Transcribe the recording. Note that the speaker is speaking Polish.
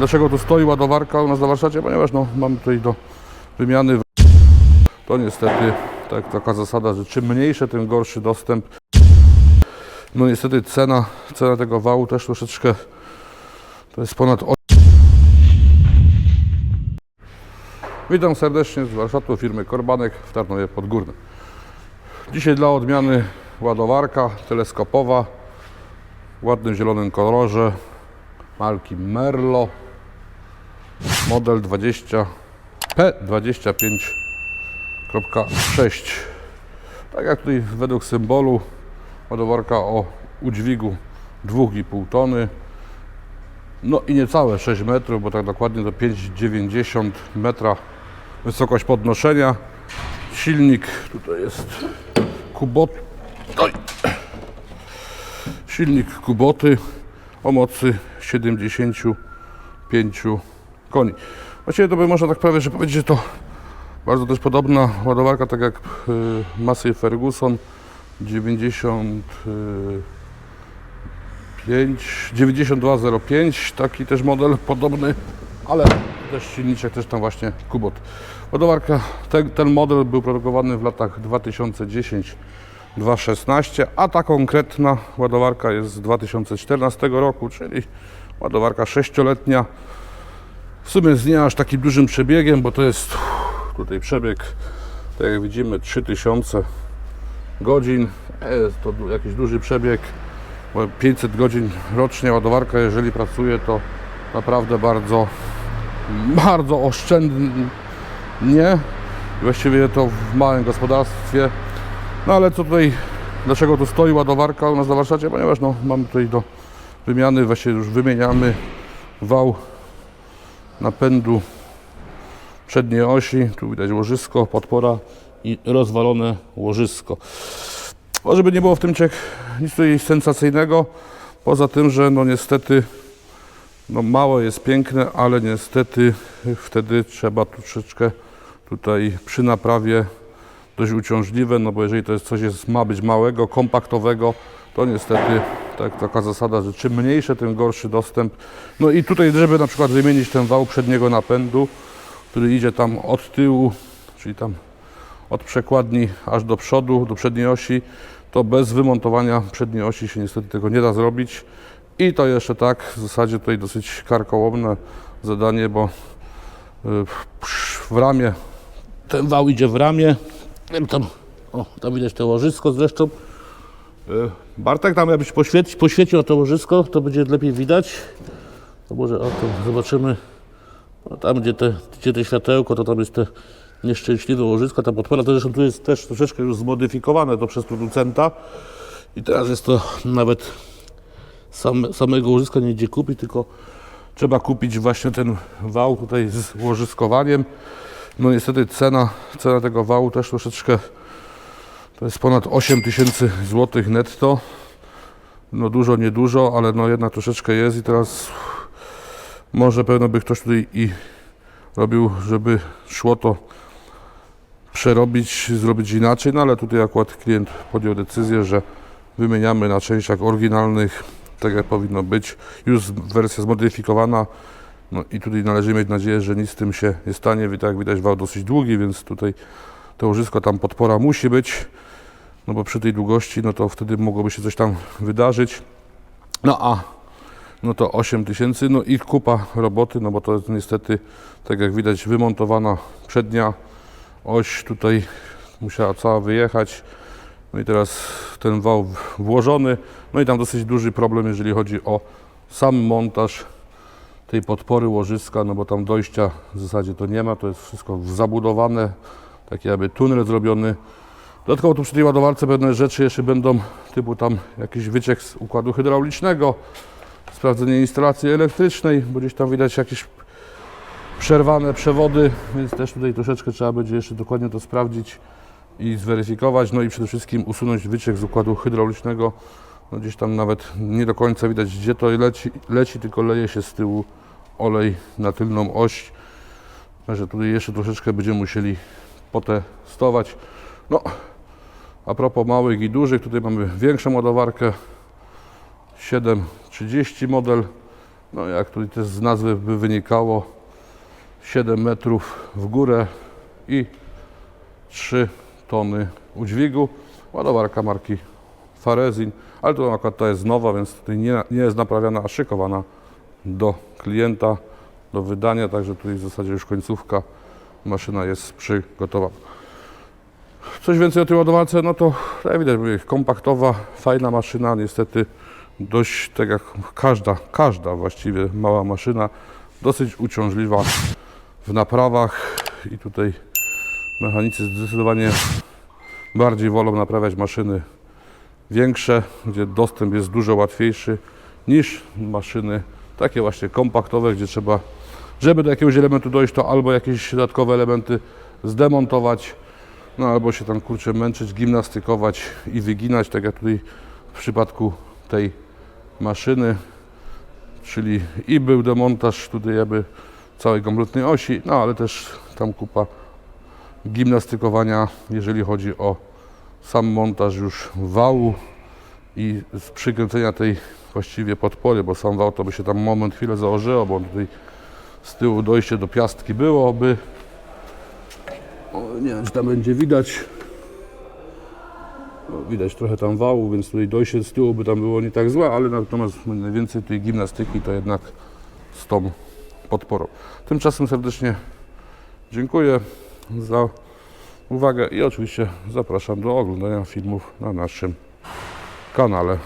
dlaczego tu stoi ładowarka u nas na warsztacie, ponieważ no, mamy tutaj do wymiany. To niestety tak, taka zasada, że czym mniejsze, tym gorszy dostęp. No niestety cena, cena tego wału też troszeczkę to jest ponad Witam serdecznie z warsztatu firmy Korbanek w Tarnowie Podgórnym. Dzisiaj dla odmiany ładowarka teleskopowa w ładnym zielonym kolorze marki Merlo model 20 P25.6 tak jak tutaj według symbolu ładowarka o udźwigu 2,5 tony no i niecałe 6 metrów, bo tak dokładnie to 5,90 metra wysokość podnoszenia. Silnik tutaj jest Kubot. Oj. Silnik Kuboty o mocy 75 koni. Właściwie to by można tak prawie, że powiedzieć, że to bardzo też podobna ładowarka, tak jak y, Massey Ferguson 90 y, 5, 9205, taki też model podobny, ale też silniczek też tam właśnie Kubot. Ładowarka, ten, ten model był produkowany w latach 2010-2016, a ta konkretna ładowarka jest z 2014 roku, czyli ładowarka 6-letnia. W sumie z nie aż takim dużym przebiegiem, bo to jest tutaj przebieg, tak jak widzimy, 3000 godzin. Jest to jakiś duży przebieg bo 500 godzin rocznie ładowarka, jeżeli pracuje, to naprawdę bardzo, bardzo oszczędnie. Właściwie to w małym gospodarstwie. No ale co tutaj, dlaczego tu stoi ładowarka u nas na warsztacie? Ponieważ no, mamy tutaj do wymiany, właściwie już wymieniamy wał napędu przedniej osi. Tu widać łożysko, podpora i rozwalone łożysko. O, żeby nie było w tym czek nic tutaj sensacyjnego, poza tym, że no niestety no mało jest piękne, ale niestety wtedy trzeba troszeczkę tutaj przy naprawie dość uciążliwe, no bo jeżeli to jest coś jest, ma być małego, kompaktowego, to niestety tak, taka zasada, że czym mniejsze, tym gorszy dostęp. No i tutaj, żeby na przykład wymienić ten wał przedniego napędu, który idzie tam od tyłu, czyli tam od przekładni aż do przodu, do przedniej osi, to bez wymontowania przedniej osi się niestety tego nie da zrobić. I to jeszcze tak, w zasadzie tutaj dosyć karkołomne zadanie, bo y, w ramię, ten wał idzie w ramię, tam, o, tam widać to łożysko zresztą. Y, Bartek, tam jakbyś poświeci, poświecił na to łożysko, to będzie lepiej widać. Może o tym zobaczymy. No, tam gdzie te, gdzie te światełko, to tam jest te nieszczęśliwe łożysko, ta podpora, to zresztą tu jest też troszeczkę już zmodyfikowane to przez producenta i teraz jest to nawet sam, samego łożyska nie idzie kupić, tylko trzeba kupić właśnie ten wał tutaj z łożyskowaniem. No niestety cena, cena tego wału też troszeczkę to jest ponad 8 tysięcy złotych netto. No dużo, niedużo, ale no jednak troszeczkę jest i teraz może pewno by ktoś tutaj i robił, żeby szło to przerobić, zrobić inaczej, no ale tutaj akurat klient podjął decyzję, że wymieniamy na częściach oryginalnych, tak jak powinno być, już wersja zmodyfikowana, no i tutaj należy mieć nadzieję, że nic z tym się nie stanie, tak jak widać wał dosyć długi, więc tutaj to łożysko tam podpora musi być, no bo przy tej długości, no to wtedy mogłoby się coś tam wydarzyć, no a no to 8 tysięcy, no i kupa roboty, no bo to jest niestety, tak jak widać, wymontowana przednia oś tutaj musiała cała wyjechać. No i teraz ten wał włożony, no i tam dosyć duży problem, jeżeli chodzi o sam montaż tej podpory łożyska, no bo tam dojścia w zasadzie to nie ma, to jest wszystko zabudowane, taki jakby tunel zrobiony. Dodatkowo tu przy tej ładowarce pewne rzeczy jeszcze będą, typu tam jakiś wyciek z układu hydraulicznego, sprawdzenie instalacji elektrycznej, bo gdzieś tam widać jakieś przerwane przewody, więc też tutaj troszeczkę trzeba będzie jeszcze dokładnie to sprawdzić i zweryfikować, no i przede wszystkim usunąć wyciek z układu hydraulicznego. No gdzieś tam nawet nie do końca widać gdzie to leci, leci tylko leje się z tyłu olej na tylną oś. Także tutaj jeszcze troszeczkę będziemy musieli potestować. No, a propos małych i dużych, tutaj mamy większą ładowarkę 730 model No jak tutaj też z nazwy by wynikało 7 metrów w górę i 3 tony udźwigu. Ładowarka marki Farezin, ale to akurat to jest nowa, więc tutaj nie, nie jest naprawiana, a szykowana do klienta, do wydania, także tutaj w zasadzie już końcówka, maszyna jest przygotowana. Coś więcej o tej ładowarce, no to jak widać, kompaktowa, fajna maszyna, niestety dość, tak jak każda, każda właściwie mała maszyna, dosyć uciążliwa w naprawach i tutaj mechanicy zdecydowanie bardziej wolą naprawiać maszyny większe, gdzie dostęp jest dużo łatwiejszy niż maszyny takie właśnie kompaktowe, gdzie trzeba, żeby do jakiegoś elementu dojść, to albo jakieś dodatkowe elementy zdemontować, no albo się tam kurczę męczyć, gimnastykować i wyginać, tak jak tutaj w przypadku tej maszyny, czyli i był demontaż tutaj jakby całej kompletnej osi, no ale też tam kupa gimnastykowania, jeżeli chodzi o sam montaż już wału i z przykręcenia tej właściwie podpory, bo sam wał to by się tam moment, chwilę założyło, bo tutaj z tyłu dojście do piastki byłoby. O, nie wiem, czy tam będzie widać. No, widać trochę tam wału, więc tutaj dojście z tyłu by tam było nie tak złe, ale natomiast najwięcej tej gimnastyki to jednak z tą podporą. Tymczasem serdecznie dziękuję za uwagę i oczywiście zapraszam do oglądania filmów na naszym kanale.